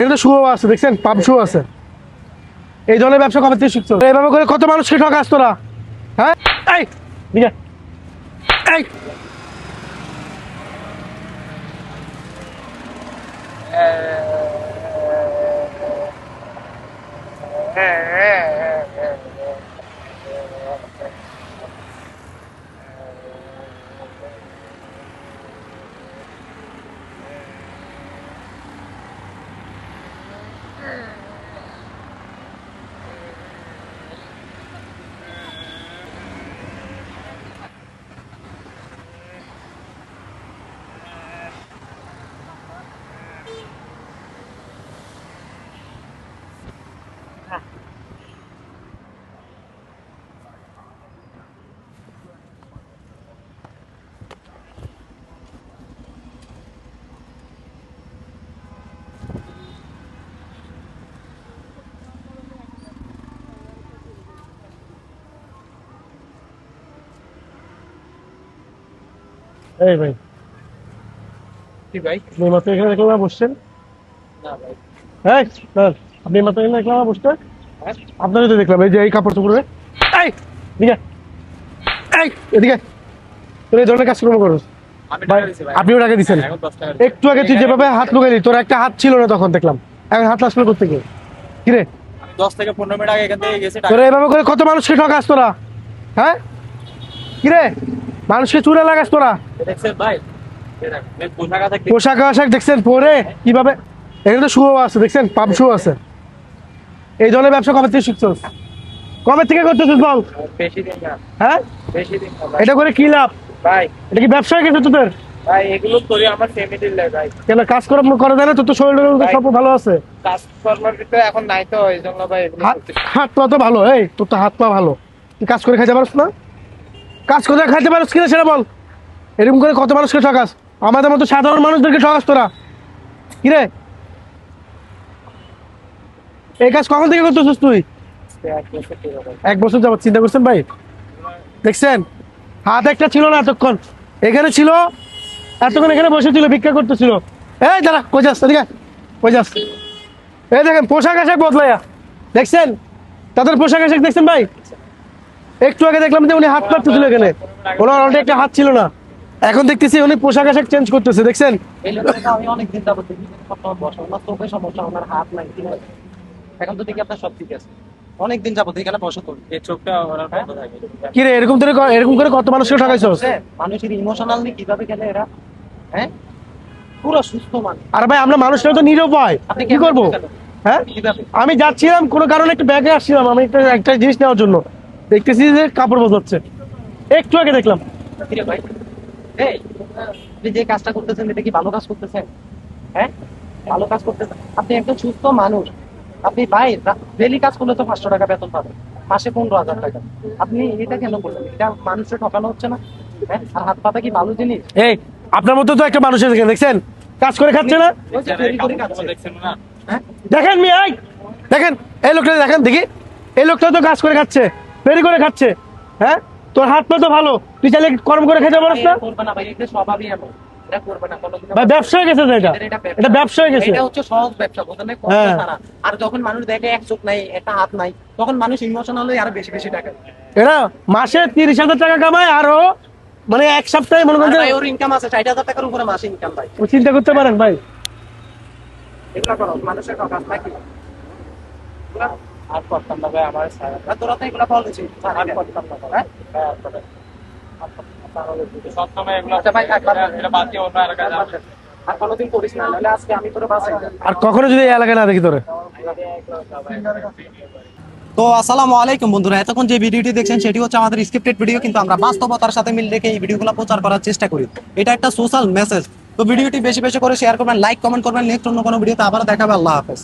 এখানে শুভ আছে দেখছেন? পাম শু আছে। এই ধরনের ব্যবসা কবে থেকে শিখছো? এইভাবে করে কত মানুষকে ঠকাস তোরা? হ্যাঁ? এই yeah, এই। এই ভাই। কি ভাই? আপনি মাত্র এখানে দেখলাম না বসছেন? না ভাই। এই স্যার আপনি মাত্র এখানে দেখলাম বসছেন? হ্যাঁ? আপনারই তো দেখলাম এই যে এই কাপড় চোপড়ে এই দিকে এই এদিকে তোর এই ধরনের কাজকর্ম করো আপনিও টাকা দিচ্ছেন এখন 10 টাকা একটু আগে তুই যেভাবে হাত লুকাইলি তোর একটা হাত ছিল না তখন দেখলাম। এখন হাত আসলো করতে গিয়ে। কিরে 10 থেকে 15 মিনিট আগে এখান থেকে গেছি তোরা এভাবে করে কত মানুষকে ঠকাস তোরা? হ্যাঁ? কিরে মানুষকে চুরে লাগাস তোরা। পোশাক আশাক দেখছেন? পরে কীভাবে? এখানে তো শু আছে দেখছেন? পাম্প শু আছে। এই ধরনের ব্যবসা কবে থেকে শিখছো? কবে থেকে করতেছিস বল? হ্যাঁ? এটা করে কি লাভ? ভাই। এটা কি ব্যবসা গেছে তোদের? ভাই এগুলো করি আমার ফ্যামিলির লাগে ভাই। কেন করা করা যায় না? তোর তো শরীরের সব ভালো আছে। কাজ ভিতরে এখন নাই তো এই জন্য ভাই হাত। পা তো ভালো এই তোর তো হাত পা ভালো। তুই কাজ করে খাইতে পারস না? কাজ করে খাইতে পারস কিনা সেটা বল। এরকম করে কত মানুষকে ঠকাস? আমাদের মতো সাধারণ মানুষদেরকে ঠকাস তোরা। কিরে? এই কাজ কখন থেকে করতেছিস তুই? এক বছর যাবত চিন্তা করছেন ভাই? দেখছেন? হাত একটা ছিল না এতক্ষণ। এখানে ছিল, এতক্ষণ এখানে বসে ছিল, ভিক্ষা করতেছিল। এই দাঁড়া, কই যাস? এদিকে কই যাস? এই দেখেন, পোশাক আশাক বদলাইয়া দেখছেন? তাদের পোশাক আশাক দেখছেন ভাই? একটু আগে দেখলাম যে উনি হাত মারতেছিল এখানে। ওনার অলরেডি একটা হাত ছিল না। এখন দেখতেছি উনি পোশাক আশাক চেঞ্জ করতেছে দেখছেন? এখন তো দেখি আপনার সব ঠিক আছে যাবত এখানে এই চোখটা থাকে কি রে এরকম করে এরকম করে কত মানুষকে মানুষের ইমোশনাল নিয়ে কীভাবে গেলে এরা হ্যাঁ পুরো সুস্থ মানুষ আর ভাই আমরা মানুষরা তো নিরুপায়। কি করব? হ্যাঁ? আমি যাচ্ছিলাম কোনো কারণে একটু ব্যাগে আসছিলাম আমি একটা একটা জিনিস নেওয়ার জন্য। দেখতেছি যে কাপড় বদলাচ্ছে একটু আগে দেখলাম ভাই এই যে কাজটা করতেছেন এটা কি ভালো কাজ করতেছেন হ্যাঁ ভালো কাজ করতেছেন আপনি একজন সুস্থ মানুষ আপনি ভাই ডেলি কাজ করলে তো পাঁচশো টাকা বেতন পাবেন মাসে পনেরো হাজার টাকা আপনি এটা কেন করলেন এটা মানুষের ঠকানো হচ্ছে না হ্যাঁ আর হাত পাতা কি ভালো জিনিস এই আপনার মতো তো একটা মানুষ এখানে দেখছেন কাজ করে খাচ্ছে না হ্যাঁ দেখেন মি এই দেখেন এই লোকটা দেখেন দেখি এই লোকটা তো কাজ করে খাচ্ছে ফেরি করে খাচ্ছে। হ্যাঁ? তোর হাত পা তো ভালো। তুই চাইলে কর্ম করে খেতে পারিস না। ব্যবসা হয়ে গেছে এটা। এটা ব্যবসা। হয়ে গেছে। এটা হচ্ছে সহজ ব্যবসা বোঝেন হ্যাঁ। আর যখন মানুষ দেখে এক চোখ নাই একটা হাত নাই তখন মানুষ ইমোশনাল হয়ে আরও বেশি বেশি টাকা এরা মাসে তিরিশ হাজার টাকা কামায় আরও মানে এক সপ্তাহে মনে করেন ওর ইনকাম আছে ষাট হাজার টাকার উপরে মাসে ইনকাম ভাই চিন্তা করতে পারেন ভাই। এগুলো করো মানুষের নাকি? আর করতাম না ভাই আমার তোরা তো এগুলো ফল দিচ্ছিস আর করতাম না ভাই হ্যাঁ? আর করতাম সব সময় এগুলো আচ্ছা ভাই, থাক, বাদ দাও। এটা বাদ দিয়ে অন্য এলাকায় যাব। আর কোনোদিন করিস না নাহলে আজকে আমি তোর বাসায় আর কখনো যদি এই এলাকায় না দেখি তোরে? তো আসসালামু আলাইকুম বন্ধুরা এতক্ষণ যে ভিডিওটি দেখছেন সেটি হচ্ছে আমাদের স্ক্রিপ্টেড ভিডিও কিন্তু আমরা বাস্তবতার সাথে মিল রেখে এই ভিডিওগুলো প্রচার করার চেষ্টা করি। এটা একটা সোশ্যাল মেসেজ তো ভিডিওটি বেশি বেশি করে শেয়ার করবেন লাইক কমেন্ট করবেন নেক্সট অন্য কোনো ভিডিওতে আবার দেখাবে। আল্লাহ হাফেজ।